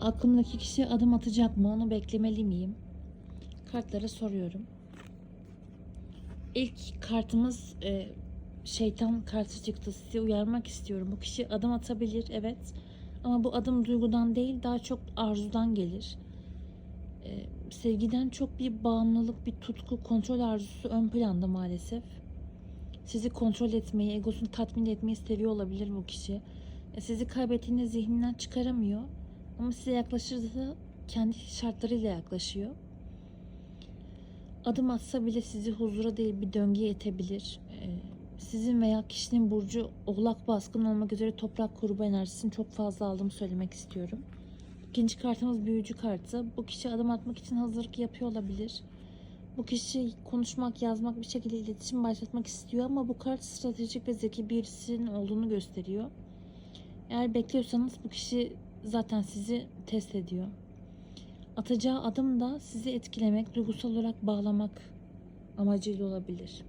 Aklımdaki kişi adım atacak mı? Onu beklemeli miyim? Kartlara soruyorum. İlk kartımız e, şeytan kartı çıktı. Sizi uyarmak istiyorum. Bu kişi adım atabilir, evet. Ama bu adım duygudan değil, daha çok arzudan gelir. E, sevgiden çok bir bağımlılık, bir tutku, kontrol arzusu ön planda maalesef. Sizi kontrol etmeyi, egosunu tatmin etmeyi seviyor olabilir bu kişi. E, sizi kaybettiğinde zihninden çıkaramıyor. Ama size yaklaşırsa kendi şartlarıyla yaklaşıyor. Adım atsa bile sizi huzura değil bir döngüye itebilir. Ee, sizin veya kişinin burcu oğlak baskın olmak üzere toprak grubu enerjisini çok fazla aldığımı söylemek istiyorum. İkinci kartımız büyücü kartı. Bu kişi adım atmak için hazırlık yapıyor olabilir. Bu kişi konuşmak, yazmak bir şekilde iletişim başlatmak istiyor ama bu kart stratejik ve zeki birisinin olduğunu gösteriyor. Eğer bekliyorsanız bu kişi zaten sizi test ediyor. Atacağı adım da sizi etkilemek, duygusal olarak bağlamak amacıyla olabilir.